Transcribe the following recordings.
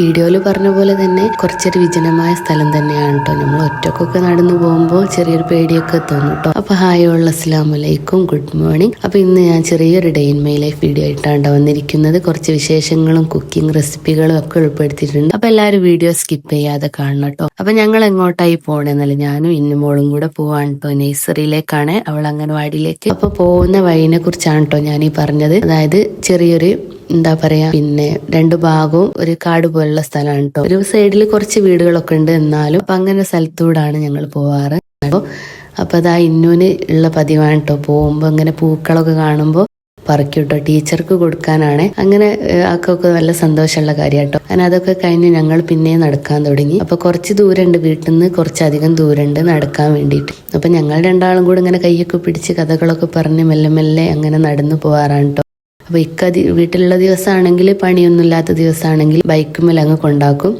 വീഡിയോയിൽ പറഞ്ഞ പോലെ തന്നെ കുറച്ചൊരു വിജനമായ സ്ഥലം തന്നെയാണ് കേട്ടോ. നമ്മൾ ഒറ്റക്കൊക്കെ നടന്നു പോകുമ്പോൾ ചെറിയൊരു പേടിയൊക്കെ തോന്നും കേട്ടോ. അപ്പൊ ഹായ് ഉള്ള അസ്ലാമലൈക്കും ഗുഡ് മോർണിംഗ് അപ്പൊ ഇന്ന് ഞാൻ ചെറിയൊരു day in my life video ആയിട്ടാണ് വന്നിരിക്കുന്നത്. കുറച്ച് വിശേഷങ്ങളും കുക്കിംഗ് റെസിപ്പികളും ഒക്കെ ഉൾപ്പെടുത്തിയിട്ടുണ്ട്. അപ്പൊ എല്ലാവരും വീഡിയോ സ്കിപ്പ് ചെയ്യാതെ കാണണം കേട്ടോ. അപ്പൊ ഞങ്ങൾ എങ്ങോട്ടായി പോണെന്നല്ല ഞാനും ഇന്നുമോളും കൂടെ പോവാണ് കേട്ടോ നഴ്സറിയിലേക്കാണ് അവൾ അംഗൻവാടിയിലേക്ക്. അപ്പൊ പോകുന്ന വഴിനെ കുറിച്ചാണ് കേട്ടോ ഞാൻ ഈ പറഞ്ഞത്. അതായത് ചെറിയൊരു എന്താ പറയാ പിന്നെ രണ്ടു ഭാഗവും ഒരു കാട് പോലുള്ള സ്ഥലമാണ് കേട്ടോ ഒരു സൈഡിൽ കുറച്ച് വീടുകളൊക്കെ ഉണ്ട് എന്നാലും അപ്പൊ അങ്ങനെ സ്ഥലത്തൂടാണ് ഞങ്ങൾ പോവാറ്. അപ്പൊ അപ്പൊ അതാ ഇന്നൂന് ഉള്ള പതിവാണ് കേട്ടോ പോകുമ്പോ അങ്ങനെ പൂക്കളൊക്കെ കാണുമ്പോൾ പറിക്കും കേട്ടോ ടീച്ചർക്ക് കൊടുക്കാനാണ്. അങ്ങനെ ആക്കൊക്കെ നല്ല സന്തോഷമുള്ള കാര്യം കേട്ടോ അങ്ങനെ അതൊക്കെ കഴിഞ്ഞ് ഞങ്ങൾ പിന്നെ നടക്കാൻ തുടങ്ങി. അപ്പൊ കുറച്ച് ദൂരമുണ്ട് വീട്ടിൽ നിന്ന് കുറച്ചധികം ദൂരമുണ്ട് നടക്കാൻ വേണ്ടിയിട്ട്. അപ്പൊ ഞങ്ങൾ രണ്ടാളും കൂടെ ഇങ്ങനെ കൈയൊക്കെ പിടിച്ച് കഥകളൊക്കെ പറഞ്ഞ് മെല്ലെ മെല്ലെ അങ്ങനെ നടന്നു പോവാറാണ് കേട്ടോ അപ്പൊ ഇക്ക വീട്ടിലുള്ള ദിവസമാണെങ്കിൽ പണിയൊന്നുമില്ലാത്ത ദിവസമാണെങ്കിൽ ബൈക്കുമേൽ അങ്ങ് കൊണ്ടാക്കും.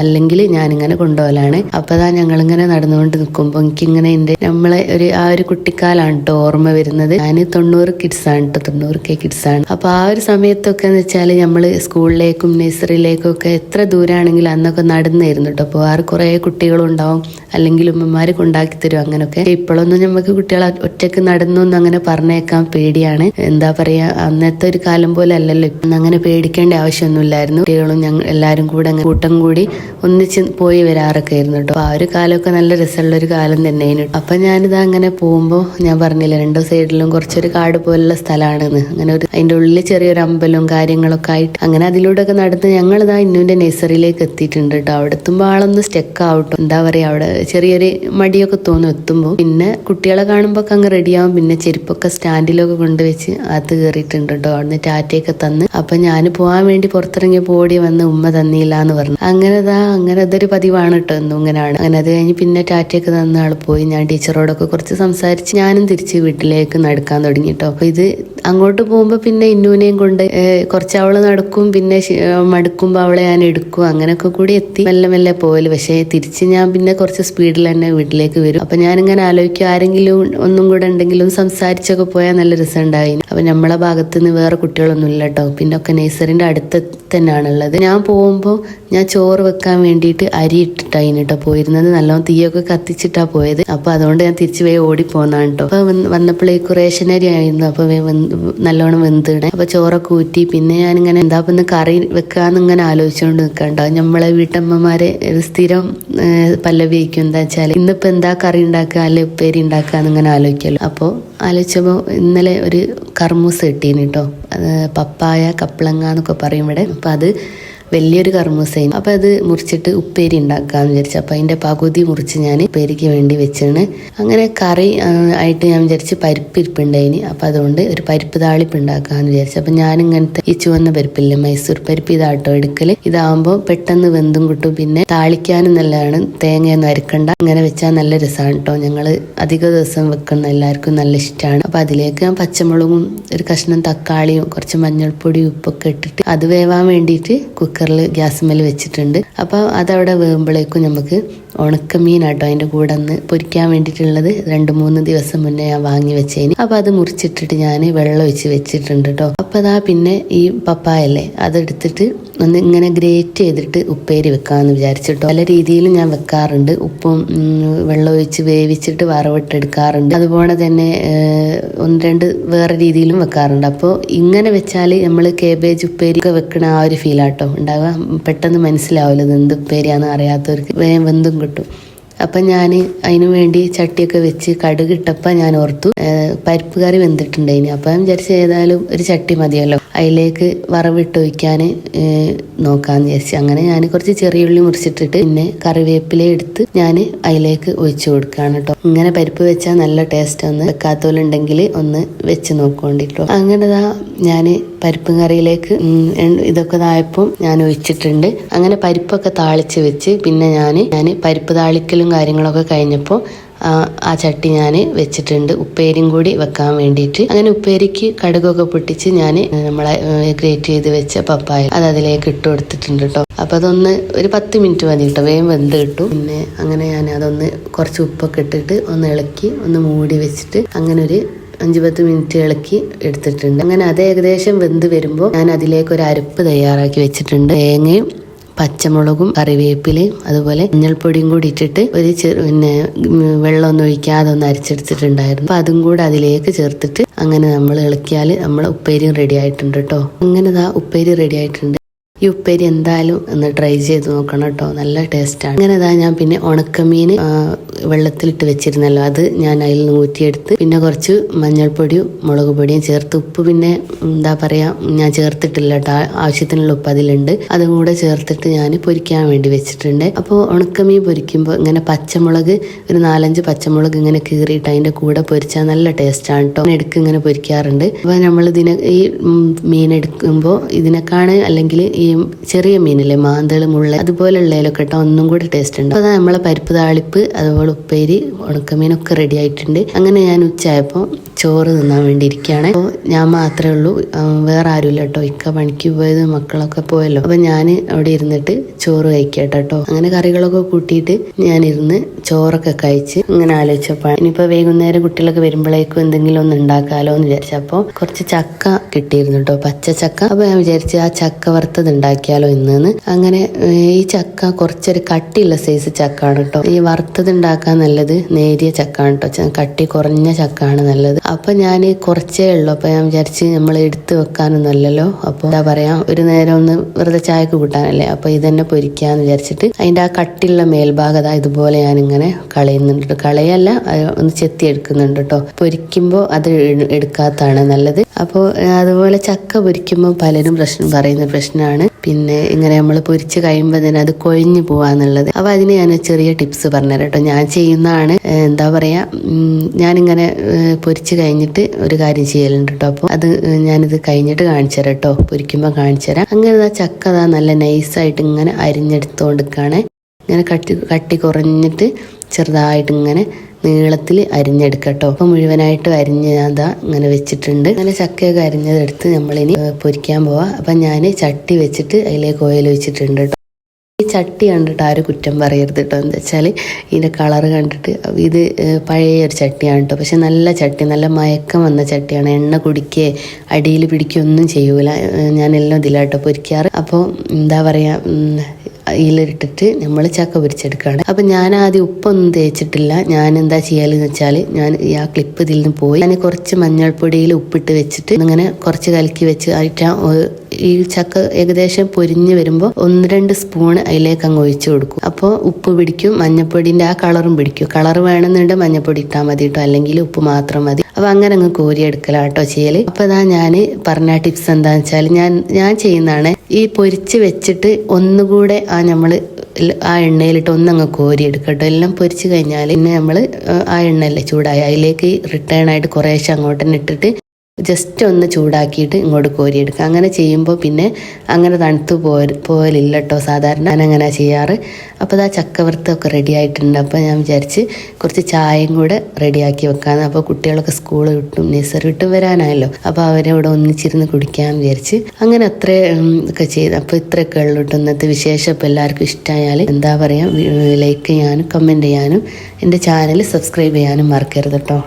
അല്ലെങ്കിൽ ഞാനിങ്ങനെ കൊണ്ടുപോകലാണ്. അപ്പതാ ഞങ്ങളിങ്ങനെ നടന്നുകൊണ്ട് നിൽക്കുമ്പോൾ എനിക്കിങ്ങനെ എന്റെ നമ്മളെ ഒരു ആ ഒരു കുട്ടിക്കാലാണ് കേട്ടോ ഓർമ്മ വരുന്നത്. ഞാൻ തൊണ്ണൂറ് കിഡ്സ് ആണ് കേട്ടോ തൊണ്ണൂറ് കെ കിഡ്സ് ആണ് അപ്പൊ ആ ഒരു സമയത്തൊക്കെ എന്ന് വെച്ചാൽ നമ്മൾ സ്കൂളിലേക്കും നഴ്സറിയിലേക്കും ഒക്കെ എത്ര ദൂരമാണെങ്കിലും അന്നൊക്കെ നടന്നായിരുന്നു കേട്ടോ അപ്പോൾ ആർ കുറേ കുട്ടികളും ഉണ്ടാവും അല്ലെങ്കിൽ ഉമ്മമാര് കൊണ്ടാക്കി തരും അങ്ങനൊക്കെ. ഇപ്പോഴൊന്നും നമുക്ക് കുട്ടികളെ ഒറ്റയ്ക്ക് നടന്നൊന്നും അങ്ങനെ പറഞ്ഞേക്കാൻ പേടിയാണ്. എന്താ പറയാ അന്നത്തെ ഒരു കാലം പോലെ അല്ലല്ലോ. അങ്ങനെ പേടിക്കേണ്ട ആവശ്യമൊന്നുമില്ലായിരുന്നു. കുട്ടികളും ഞങ്ങൾ എല്ലാവരും കൂടെ അങ്ങനെ കൂട്ടം കൂടി ഒന്നിച്ച് പോയി വരാറൊക്കെ ആയിരുന്നു കേട്ടോ. ആ ഒരു കാലമൊക്കെ നല്ല രസമുള്ള ഒരു കാലം തന്നെയായിരുന്നു അപ്പൊ ഞാനിത് അങ്ങനെ പോകുമ്പോൾ ഞാൻ പറഞ്ഞില്ല രണ്ടോ സൈഡിലും കുറച്ചൊരു കാട് പോലുള്ള സ്ഥലമാണെന്ന്. അങ്ങനെ ഒരു അതിന്റെ ഉള്ളിൽ ചെറിയൊരു അമ്പലവും കാര്യങ്ങളൊക്കെ ആയിട്ട് അങ്ങനെ അതിലൂടെ ഒക്കെ നടന്ന് ഞങ്ങളിതാ ഇന്നുവിന്റെ നഴ്സറിയിലേക്ക് എത്തിയിട്ടുണ്ട് കേട്ടോ. അവിടെ എത്തുമ്പോൾ ആളൊന്ന് സ്റ്റെക്ക് ആവട്ടോ. എന്താ പറയാ അവിടെ ചെറിയൊരു മടിയൊക്കെ തോന്നും എത്തുമ്പോൾ പിന്നെ കുട്ടികളെ കാണുമ്പോൾ അങ്ങ് റെഡിയാവും പിന്നെ ചെരുപ്പൊക്കെ സ്റ്റാൻഡിലൊക്കെ കൊണ്ടുവച്ച് അത് കയറിയിട്ടുണ്ട് കേട്ടോ. അവിടുന്ന് ടാറ്റയൊക്കെ തന്ന്. അപ്പൊ ഞാൻ പോകാൻ വേണ്ടി പുറത്തിറങ്ങിയപ്പോൾ ഓടി വന്ന് ഉമ്മ തന്നില്ല എന്ന് പറഞ്ഞു. അങ്ങനെ ദാ അങ്ങനെ അതൊരു പതിവാണ് കേട്ടോ എന്നും ഇങ്ങനെയാണ് അങ്ങനെ അത് കഴിഞ്ഞ് പിന്നെ ടാറ്റയൊക്കെ തന്ന ആൾ പോയി. ഞാൻ ടീച്ചറോടൊക്കെ കുറച്ച് സംസാരിച്ച് ഞാനും തിരിച്ച് വീട്ടിലേക്ക് നടക്കാൻ തുടങ്ങി കേട്ടോ ഇത് അങ്ങോട്ട് പോകുമ്പോൾ പിന്നെ ഇന്നൂനെയും കൊണ്ട് കുറച്ച് അവൾ നടക്കും പിന്നെ മടുക്കുമ്പോ മടുക്കുമ്പോൾ അവളെ ഞാൻ എടുക്കും. അങ്ങനെയൊക്കെ കൂടി എത്തി. മെല്ലെ മെല്ലെ പോകൽ പക്ഷേ തിരിച്ച് ഞാൻ പിന്നെ കുറച്ച് സ്പീഡിൽ തന്നെ വീട്ടിലേക്ക് വരും. അപ്പൊ ഞാനിങ്ങനെ ആലോചിക്കും ആരെങ്കിലും ഒന്നും കൂടെ ഉണ്ടെങ്കിലും സംസാരിച്ചൊക്കെ പോയാൽ നല്ല രസം ഉണ്ടായി അപ്പൊ നമ്മളെ ഭാഗത്ത് നിന്ന് വേറെ കുട്ടികളൊന്നും ഇല്ല കേട്ടോ പിന്നെ ഒക്കെ നേഴ്സറിന്റെ അടുത്ത് തന്നെയാണുള്ളത് ഞാൻ പോകുമ്പോൾ ഞാൻ ചോറ് വെക്കാൻ വേണ്ടിയിട്ട് അരി ഇട്ടിട്ടാണ് കേട്ടോ പോയിരുന്നത്. നല്ലോണം തീയൊക്കെ കത്തിച്ചിട്ടാ പോയത്. അപ്പൊ അതുകൊണ്ട് ഞാൻ തിരിച്ചു പോയി ഓടി പോന്നാണ് കേട്ടോ. അപ്പൊ വന്നപ്പോഴേ അരി ആയിരുന്നു അപ്പൊ വേ- നല്ലോണം വെന്തിടേ അപ്പൊ ചോറൊക്കെ ഊറ്റി. പിന്നെ ഇങ്ങനെ എന്താ ഒന്ന് കറി വെക്കാന്ന് ഇങ്ങനെ ആലോചിച്ചുകൊണ്ട് നിൽക്കണ്ടോ നമ്മളെ വീട്ടമ്മമാരെ സ്ഥിരം ഏഹ്, പല്ലവിക്കും എന്താ വെച്ചാൽ ഇന്നിപ്പോ എന്താ കറി ഉണ്ടാക്കുക? അല്ലെ ഉപ്പേരി ഉണ്ടാക്കുക ഇങ്ങനെ ആലോചിക്കല്ലോ. അപ്പോൾ ആലോചിച്ചപ്പോൾ ഇന്നലെ ഒരു കർമ്മൂസ് കിട്ടീന് കേട്ടോ. പപ്പായ കപ്പളങ്ങ എന്നൊക്കെ പറയും ഇവിടെ. അപ്പൊ അത് വലിയൊരു കർമ്മസൈൻ അപ്പൊ അത് മുറിച്ചിട്ട് ഉപ്പേരി ഉണ്ടാക്കാന്ന് വിചാരിച്ചു. അപ്പൊ അതിന്റെ പകുതി മുറിച്ച് ഞാൻ ഉപ്പേരിക്ക് വേണ്ടി വെച്ചാണ്. അങ്ങനെ കറി ആയിട്ട് ഞാൻ വിചാരിച്ച് പരിപ്പ് ഇരിപ്പുണ്ടായിന്. അപ്പൊ അതുകൊണ്ട് ഒരു പരിപ്പ് താളിപ്പ് ഉണ്ടാക്കാന്ന് വിചാരിച്ചു. അപ്പൊ ഞാൻ ഇങ്ങനത്തെ ഈ ചുവന്ന പരിപ്പില്ലേ മൈസൂർ പരിപ്പ് ഇതാട്ടോ എടുക്കൽ. ഇതാവുമ്പോൾ പെട്ടെന്ന് വെന്തും കിട്ടും. പിന്നെ താളിക്കാനും നല്ലതാണ്. തേങ്ങയൊന്നും അരക്കണ്ട. ഇങ്ങനെ വെച്ചാൽ നല്ല രസമാണ് കേട്ടോ ഞങ്ങൾ അധിക ദിവസം വെക്കുന്ന എല്ലാവർക്കും നല്ല ഇഷ്ടമാണ് അപ്പൊ അതിലേക്ക് ഞാൻ പച്ചമുളകും ഒരു കഷ്ണം തക്കാളിയും കുറച്ച് മഞ്ഞൾപ്പൊടിയും ഉപ്പൊക്കെ ഇട്ടിട്ട് അത് വേവാൻ വേണ്ടിയിട്ട് കുക്കറിൽ ഗ്യാസ് മേൽ വെച്ചിട്ടുണ്ട്. അപ്പോൾ അതവിടെ വേകുമ്പോഴേക്കും നമുക്ക് ഉണക്കമീനാട്ടോ അതിന്റെ കൂടെ ഒന്ന് പൊരിക്കാൻ വേണ്ടിയിട്ടുള്ളത്. രണ്ട് മൂന്ന് ദിവസം മുന്നേ ഞാൻ വാങ്ങി വെച്ചേന്. അപ്പോൾ അത് മുറിച്ചിട്ടിട്ട് ഞാൻ വെള്ളം ഒഴിച്ച് വെച്ചിട്ടുണ്ട് കേട്ടോ അപ്പോൾ അതാ പിന്നെ ഈ പപ്പായല്ലേ അതെടുത്തിട്ട് ഒന്ന് ഇങ്ങനെ ഗ്രേറ്റ് ചെയ്തിട്ട് ഉപ്പേരി വെക്കാമെന്ന് വിചാരിച്ചിട്ടോ പല രീതിയിലും ഞാൻ വെക്കാറുണ്ട്. ഉപ്പും വെള്ളം ഒഴിച്ച് വേവിച്ചിട്ട് വറവിട്ടെടുക്കാറുണ്ട് അതുപോലെ തന്നെ ഒന്ന് രണ്ട് വേറെ രീതിയിലും വെക്കാറുണ്ട്. അപ്പോൾ ഇങ്ങനെ വെച്ചാൽ നമ്മൾ കേബേജ് ഉപ്പേരി ഒക്കെ വെക്കണ ആ ഒരു ഫീലാട്ടോ ഉണ്ടാവുക. പെട്ടെന്ന് മനസ്സിലാവില്ല എന്ത് ഉപ്പേരിയാണെന്ന് അറിയാത്തവർക്ക്. വെന്തും കിട്ടും. അപ്പം ഞാൻ അതിനു വേണ്ടി ചട്ടിയൊക്കെ വെച്ച് കടുക് ഇട്ടപ്പോൾ ഞാൻ ഓർത്തു പരിപ്പ് കറി വെന്തിട്ടുണ്ടായിന്. അപ്പം വിചാരിച്ച ഏതായാലും ഒരു ചട്ടി മതിയല്ലോ. അതിലേക്ക് വറവിട്ട് ഒഴിക്കാൻ നോക്കാമെന്ന് വിചാരിച്ചു. അങ്ങനെ ഞാൻ കുറച്ച് ചെറിയ ഉള്ളി മുറിച്ചിട്ടിട്ട് പിന്നെ കറിവേപ്പില എടുത്ത് ഞാൻ അതിലേക്ക് ഒഴിച്ചു കൊടുക്കുകയാണ് കേട്ടോ ഇങ്ങനെ പരിപ്പ് വെച്ചാൽ നല്ല ടേസ്റ്റ് ഒന്ന് വെക്കാത്തോലുണ്ടെങ്കിൽ ഒന്ന് വെച്ച് നോക്കോണ്ടിട്ടോ അങ്ങനെ ഞാൻ പരിപ്പും കറിയിലേക്ക് ഇതൊക്കെ ഇതായപ്പോൾ ഞാൻ ഒഴിച്ചിട്ടുണ്ട്. അങ്ങനെ പരിപ്പൊക്കെ താളിച്ച് വെച്ച് പിന്നെ ഞാൻ ഞാൻ പരിപ്പ് താളിക്കലും കാര്യങ്ങളൊക്കെ കഴിഞ്ഞപ്പോൾ ആ ആ ചട്ടി ഞാൻ വെച്ചിട്ടുണ്ട്. ഉപ്പേരിയും കൂടി വെക്കാൻ വേണ്ടിയിട്ട്. അങ്ങനെ ഉപ്പേരിക്ക് കടുകൊക്കെ പൊട്ടിച്ച് ഞാൻ നമ്മളെ ഗ്രേറ്റ് ചെയ്ത് വെച്ച പപ്പായ അത് അതിലേക്ക് ഇട്ട് കൊടുത്തിട്ടുണ്ട് കേട്ടോ. അപ്പോൾ അതൊന്ന് ഒരു പത്ത് മിനിറ്റ് മതി കേട്ടോ. വേഗം വെന്ത് കിട്ടും. പിന്നെ അങ്ങനെ ഞാൻ അതൊന്ന് കുറച്ച് ഉപ്പൊക്കെ ഇട്ടിട്ട് ഒന്ന് ഇളക്കി ഒന്ന് മൂടി വെച്ചിട്ട് അങ്ങനെ ഒരു അഞ്ചു പത്ത് മിനിറ്റ് ഇളക്കി എടുത്തിട്ടുണ്ട്. അങ്ങനെ അത് ഏകദേശം വെന്ത് വരുമ്പോൾ ഞാൻ അതിലേക്ക് ഒരു അരപ്പ് തയ്യാറാക്കി വെച്ചിട്ടുണ്ട്. തേങ്ങയും പച്ചമുളകും കറിവേപ്പിലയും അതുപോലെ മഞ്ഞൾപ്പൊടിയും കൂടി ഇട്ടിട്ട് ഒരു പിന്നെ വെള്ളം വെള്ളമൊന്നും ഒഴിക്കാതെ ഒന്ന് അരച്ചെടുത്തിട്ടുണ്ടായിരുന്നു. അപ്പം അതും കൂടെ അതിലേക്ക് ചേർത്തിട്ട് അങ്ങനെ നമ്മൾ ഇളക്കിയാൽ നമ്മൾ ഉപ്പേരിയും റെഡി ആയിട്ടുണ്ട് കേട്ടോ അങ്ങനെ ദാ ഉപ്പേരി റെഡി ആയിട്ടുണ്ട്. ഈ ഉപ്പേരി എന്തായാലും ഒന്ന് ട്രൈ ചെയ്ത് നോക്കണം കേട്ടോ. നല്ല ടേസ്റ്റാണ് അങ്ങനെ ഇതാ ഞാൻ പിന്നെ ഉണക്കമീൻ വെള്ളത്തിലിട്ട് വെച്ചിരുന്നല്ലോ. അത് ഞാൻ അതിൽ നിന്ന് ഊറ്റിയെടുത്ത് പിന്നെ കുറച്ച് മഞ്ഞൾപ്പൊടിയും മുളക് പൊടിയും ചേർത്ത് ഉപ്പ് പിന്നെ എന്താ പറയാ ഞാൻ ചേർത്തിട്ടില്ല കേട്ടോ. ആവശ്യത്തിനുള്ള ഉപ്പ് അതിലുണ്ട്. അതും കൂടെ ചേർത്തിട്ട് ഞാൻ പൊരിക്കാൻ വേണ്ടി വെച്ചിട്ടുണ്ട്. അപ്പോൾ ഉണക്കമീൻ പൊരിക്കുമ്പോൾ ഇങ്ങനെ പച്ചമുളക് ഒരു നാലഞ്ച് പച്ചമുളക് ഇങ്ങനെ കീറിയിട്ട് അതിന്റെ കൂടെ പൊരിച്ചാൽ നല്ല ടേസ്റ്റാണ് കേട്ടോ. എടുക്ക് ഇങ്ങനെ പൊരിക്കാറുണ്ട്. അപ്പോൾ നമ്മൾ ഇതിനെ ഈ മീൻ എടുക്കുമ്പോൾ ഇതിനെക്കാണ് അല്ലെങ്കിൽ ഈ ചെറിയ മീനിലെ മാന്തൾ മുള്ള അതുപോലെയുള്ളതിലൊക്കെ കേട്ടോ ഒന്നും കൂടി ടേസ്റ്റ് ഉണ്ട്. അപ്പോൾ നമ്മളെ പരിപ്പ് താളിപ്പ് അതുപോലെ ഉപ്പേരി ഉണക്കമീനൊക്കെ റെഡി ആയിട്ടുണ്ട്. അങ്ങനെ ഞാൻ ഉച്ചയായപ്പോൾ ചോറ് തിന്നാൻ വേണ്ടി ഇരിക്കുകയാണ് അപ്പോൾ ഞാൻ മാത്രമേ ഉള്ളൂ. വേറെ ആരുമില്ല കേട്ടോ. ഇക്ക പണിക്ക് പോയത് മക്കളൊക്കെ പോയല്ലോ. അപ്പോൾ ഞാൻ അവിടെ ഇരുന്നിട്ട് ചോറ് കഴിക്കട്ടെ കേട്ടോ. അങ്ങനെ കറികളൊക്കെ കൂട്ടിയിട്ട് ഞാൻ ഇരുന്ന് ചോറൊക്കെ കഴിച്ച് ഇങ്ങനെ ആലോചിച്ചപ്പോൾ ഇനിയിപ്പോൾ വൈകുന്നേരം കുട്ടികളൊക്കെ വരുമ്പോഴേക്കും എന്തെങ്കിലും ഒന്ന് ഉണ്ടാക്കാലോ എന്ന് വിചാരിച്ചപ്പോൾ കുറച്ച് ചക്ക കിട്ടിയിരുന്നു കേട്ടോ. പച്ച ചക്ക അപ്പോൾ ഞാൻ വിചാരിച്ച് ആ ചക്ക വറുത്തത് ഉണ്ടാക്കിയാലോ ഇന്നെന്ന്. അങ്ങനെ ഈ ചക്ക കുറച്ചൊരു കട്ടിയുള്ള സൈസ് ചക്കാണ് കേട്ടോ ഈ വറുത്തത് ഉണ്ടാക്കാൻ നല്ലത് നേരിയ ചക്കാണ് കേട്ടോ കട്ടി കുറഞ്ഞ ചക്കാണ് നല്ലത്. അപ്പൊ ഞാൻ കുറച്ചേ ഉള്ളൂ. അപ്പൊ ഞാൻ വിചാരിച്ച് നമ്മൾ എടുത്ത് വെക്കാനൊന്നും അല്ലല്ലോ അപ്പോൾ എന്താ പറയാ ഒരു നേരം ഒന്ന് വെറുതെ ചായക്ക് കൂട്ടാനല്ലേ? അപ്പൊ ഇതന്നെ പൊരിക്കാന്ന് വിചാരിച്ചിട്ട് അതിന്റെ ആ കട്ടിയുള്ള മേൽഭാഗം ഇതുപോലെ ഞാൻ ഇങ്ങനെ കളയുന്നുണ്ട് കളയല്ല ഒന്ന് ചെത്തി എടുക്കുന്നുണ്ട് കേട്ടോ പൊരിക്കുമ്പോൾ അത് എടുക്കാത്തതാണ് നല്ലത്. അപ്പോൾ അതുപോലെ ചക്ക പൊരിക്കുമ്പോൾ പലരും പ്രശ്നം പറയുന്ന പ്രശ്നമാണ് പിന്നെ ഇങ്ങനെ നമ്മൾ പൊരിച്ച് കഴിയുമ്പോൾ തന്നെ അത് കൊഴിഞ്ഞു പോവാന്നുള്ളത്. അപ്പോൾ അതിന് ഞാൻ ചെറിയ ടിപ്സ് പറഞ്ഞു കേട്ടോ ഞാൻ ചെയ്യുന്നതാണ് എന്താ പറയാ ഉം, ഞാനിങ്ങനെ പൊരിച്ച് കഴിഞ്ഞിട്ട് ഒരു കാര്യം ചെയ്യലുണ്ട് കേട്ടോ അപ്പോൾ അത് ഞാനിത് കഴിഞ്ഞിട്ട് കാണിച്ചു തരാം കേട്ടോ പൊരിക്കുമ്പോൾ കാണിച്ചു തരാം അങ്ങനെ ചക്ക നല്ല നൈസായിട്ട് ഇങ്ങനെ അരിഞ്ഞെടുത്തുകൊണ്ടിരിക്കുകയാണ് ഇങ്ങനെ കട്ടി കട്ടി കുറഞ്ഞിട്ട് ചെറുതായിട്ട് ഇങ്ങനെ നീളത്തിൽ അരിഞ്ഞെടുക്കട്ടോ അപ്പൊ മുഴുവനായിട്ട് അരിഞ്ഞ് ഞാൻ ഇങ്ങനെ വെച്ചിട്ടുണ്ട്. അങ്ങനെ ചക്കയൊക്കെ അരിഞ്ഞതെടുത്ത് നമ്മളിനി പൊരിക്കാൻ പോവാ. അപ്പൊ ഞാൻ ചട്ടി വെച്ചിട്ട് അതിലേക്ക് ഓയിൽ വെച്ചിട്ടുണ്ട് ഈ ചട്ടി കണ്ടിട്ട് ആരും കുറ്റം പറയരുത് കേട്ടോ. എന്താ വെച്ചാൽ ഇതിന്റെ കളർ കണ്ടിട്ട് ഇത് പഴയ ഒരു ചട്ടിയാണ് കേട്ടോ. പക്ഷെ നല്ല ചട്ടി നല്ല മയക്കം വന്ന ചട്ടിയാണ്. എണ്ണ കുടിക്കേ അടിയിൽ പിടിക്കുകയൊന്നും ചെയ്യൂല. ഞാനെല്ലാം ഇതിലാട്ടോ പൊരിക്കാറ്. അപ്പോൾ എന്താ പറയുക ഇതിലിട്ടിട്ട് നമ്മൾ ചക്ക പൊരിച്ചെടുക്കുകയാണ് അപ്പം ഞാൻ ആദ്യം ഉപ്പൊന്നും തേച്ചിട്ടില്ല. ഞാൻ എന്താ ചെയ്യാലെന്ന് വെച്ചാൽ ഞാൻ ആ ക്ലിപ്പ് ഇതിൽ നിന്ന് പോയി ഞാൻ കുറച്ച് മഞ്ഞൾപ്പൊടിയിൽ ഉപ്പിട്ട് വെച്ചിട്ട് അങ്ങനെ കുറച്ച് കലക്കി വെച്ച് ആയിട്ട് ഈ ചക്ക ഏകദേശം പൊരിഞ്ഞ് വരുമ്പോൾ ഒന്ന് രണ്ട് സ്പൂൺ അതിലേക്ക് അങ്ങ് ഒഴിച്ചു കൊടുക്കും. അപ്പോൾ ഉപ്പ് പിടിക്കും മഞ്ഞപ്പൊടിന്റെ ആ കളറും പിടിക്കും. കളർ വേണമെന്നുണ്ട് മഞ്ഞപ്പൊടി ഇട്ടാൽ മതി കേട്ടോ. അല്ലെങ്കിൽ ഉപ്പ് മാത്രം മതി. അപ്പോൾ അങ്ങനെ അങ്ങ് കോരി കോരിയെടുക്കലാട്ടോ ചെയ്യൽ അപ്പോൾ അതാ ഞാൻ പറഞ്ഞ ടിപ്സ് എന്താണെന്ന് വെച്ചാൽ ഞാൻ ഞാൻ ചെയ്യുന്നതാണ് ഈ പൊരിച്ച് വെച്ചിട്ട് ഒന്നുകൂടെ ആ നമ്മൾ ആ എണ്ണയിലിട്ട് ഒന്നങ്ങ് കോരി എടുക്കട്ടോ എല്ലാം പൊരിച്ച് കഴിഞ്ഞാൽ പിന്നെ നമ്മൾ ആ എണ്ണയല്ലേ ചൂടായ. അതിലേക്ക് റിട്ടേൺ ആയിട്ട് കുറേശ്ശെ അങ്ങോട്ട് തന്നെ ഇട്ടിട്ട് ജസ്റ്റ് ഒന്ന് ചൂടാക്കിയിട്ട് ഇങ്ങോട്ട് കോരിയെടുക്കുക. അങ്ങനെ ചെയ്യുമ്പോൾ പിന്നെ അങ്ങനെ തണുത്ത് പോ പോലില്ല കേട്ടോ സാധാരണ ഞാൻ അങ്ങനെ ചെയ്യാറ്. അപ്പോൾ ആ ചക്കവൃത്തൊക്കെ റെഡി ആയിട്ടുണ്ട്. അപ്പോൾ ഞാൻ വിചാരിച്ച് കുറച്ച് ചായയും കൂടെ റെഡിയാക്കി വെക്കാമെന്ന്. അപ്പോൾ കുട്ടികളൊക്കെ സ്കൂൾ വിട്ടും നഴ്സറി വിട്ടും വരാനായല്ലോ. അപ്പോൾ അവരവിടെ ഒന്നിച്ചിരുന്ന് കുടിക്കാമെന്ന് വിചാരിച്ച് അങ്ങനെ അത്ര ഒക്കെ ചെയ്ത്. അപ്പോൾ ഇത്രയൊക്കെ ഉള്ളൂ കേട്ടോ ഇന്നത്തെ വിശേഷം. ഇപ്പോൾ എല്ലാവർക്കും ഇഷ്ടമായാൽ എന്താ പറയുക ലൈക്ക് ചെയ്യാനും കമന്റ് ചെയ്യാനും എന്റെ ചാനൽ സബ്സ്ക്രൈബ് ചെയ്യാനും മറക്കരുത് കേട്ടോ.